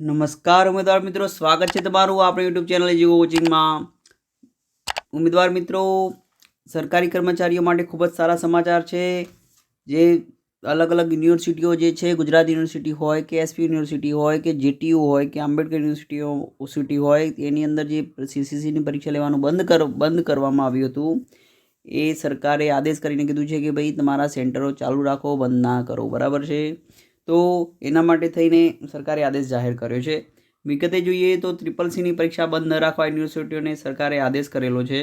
નમસ્કાર ઉમેદવાર મિત્રો, સ્વાગત છે તમારું આપણી યુટ્યુબ ચેનલ જીવો કોચિંગમાં. ઉમેદવાર મિત્રો, સરકારી કર્મચારીઓ માટે ખૂબ જ સારા સમાચાર છે. જે અલગ અલગ યુનિવર્સિટીઓ જે છે, ગુજરાત યુનિવર્સિટી હોય કે એસપી યુનિવર્સિટી હોય કે જીટીયુ હોય કે આંબેડકર યુનિવર્સિટીઓ યુનિવર્સિટી હોય, એની અંદર જે સીસીસીની પરીક્ષા લેવાનું બંધ કર, બંધ કરવામાં આવ્યું હતું. એ સરકારે આદેશ કરીને કીધું છે કે ભાઈ, તમારા સેન્ટરો ચાલુ રાખો, બંધ ના કરો. બરાબર છે? તો એના માટે થઈને સરકારે આદેશ જાહેર કર્યો છે. વિગતે જોઈએ તો ટ્રિપલ સીની પરીક્ષા બંધ ન રાખવા યુનિવર્સિટીઓને સરકારે આદેશ કરેલો છે.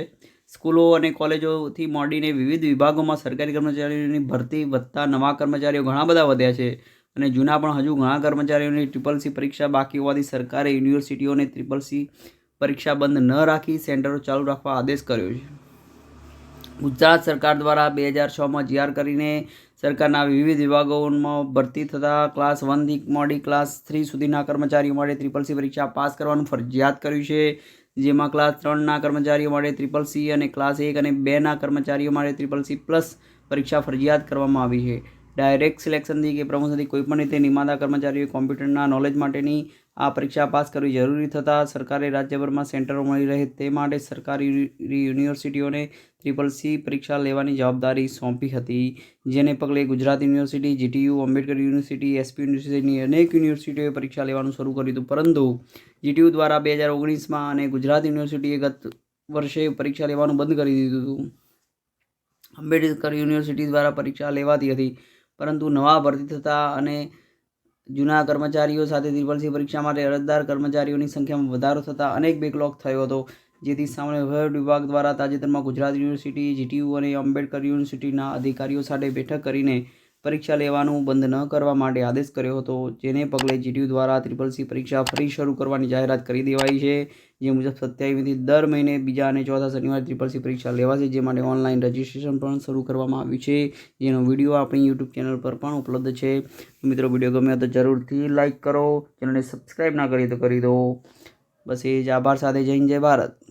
સ્કૂલો અને કોલેજોથી મોડીને વિવિધ વિભાગોમાં સરકારી કર્મચારીઓની ભરતી વધતા નવા કર્મચારીઓ ઘણા બધા વધ્યા છે અને જૂના પણ હજુ ઘણા કર્મચારીઓની ટ્રિપલ સી પરીક્ષા બાકી હોવાથી સરકારે યુનિવર્સિટીઓને ટ્રિપલ સી પરીક્ષા બંધ ન રાખી સેન્ટરો ચાલુ રાખવા આદેશ કર્યો છે. ગુજરાત સરકાર દ્વારા બે હજાર છમાં જીઆર કરીને સરકારના વિવિધ વિભાગોમાં ભરતી થતા ક્લાસ વનથી મોડી ક્લાસ થ્રી સુધીના કર્મચારીઓ માટે ત્રિપલ સી પરીક્ષા પાસ કરવાનું ફરજિયાત કર્યું છે. જેમાં ક્લાસ ત્રણના કર્મચારીઓ માટે ત્રિપલ સી અને ક્લાસ એક અને બેના કર્મચારીઓ માટે ત્રિપલ સી પ્લસ પરીક્ષા ફરજિયાત કરવામાં આવી છે. ડાયરેક્ટ સિલેક્શનથી કે પ્રમોશનથી કોઈપણ રીતે નિમાતા કર્મચારીઓએ કોમ્પ્યુટરના નોલેજ માટેની આ પરીક્ષા પાસ કરવી જરૂરી થતાં સરકારે રાજ્યભરમાં સેન્ટરો મળી રહે તે માટે સરકારી યુનિવર્સિટીઓને ત્રિપલ સી પરીક્ષા લેવાની જવાબદારી સોંપી હતી, જેને પગલે Gujarat university, GTU, Ambedkar university, S યુનિવર્સિટીની અનેક યુનિવર્સિટીઓએ પરીક્ષા લેવાનું શરૂ કર્યું હતું. પરંતુ જીટીયુ દ્વારા બે હજાર ઓગણીસમાં અને ગુજરાત યુનિવર્સિટીએ ગત વર્ષે પરીક્ષા લેવાનું બંધ કરી દીધું હતું. આંબેડકર યુનિવર્સિટી દ્વારા પરીક્ષા લેવાતી હતી, પરંતુ નવા ભરતી થતાં અને જૂના કર્મચારીઓ સાથે ત્રિપલસી પરીક્ષા માટે અરજદાર કર્મચારીઓની સંખ્યામાં વધારો થતાં અનેક બેકલોગ થયો હતો. જેથી સામે વહીવટ વિભાગ દ્વારા તાજેતરમાં ગુજરાત યુનિવર્સિટી, જીટીયુ અને આંબેડકર યુનિવર્સિટીના અધિકારીઓ સાથે બેઠક કરીને પરીક્ષા લેવાનું બંધ ન કરવા માટે આદેશ કર્યો હતો. જેને પગલે જીટીયુ દ્વારા ત્રિપલ સી પરીક્ષા ફરી શરૂ કરવાની જાહેરાત કરી દેવાઈ છે. જે મુજબ સત્યાવીસથી દર મહિને બીજા અને ચોથા શનિવારે ત્રિપલ સી પરીક્ષા લેવાશે, જે માટે ઓનલાઈન રજિસ્ટ્રેશન પણ શરૂ કરવામાં આવ્યું છે. જેનો વીડિયો આપણી યુટ્યુબ ચેનલ પર પણ ઉપલબ્ધ છે. મિત્રો, વીડિયો ગમ્યો તો જરૂરથી લાઇક કરો. ચેનલને સબસ્ક્રાઈબ ના કરી તો કરી દો. બસ એ જ. આભાર સાથે જય જય ભારત.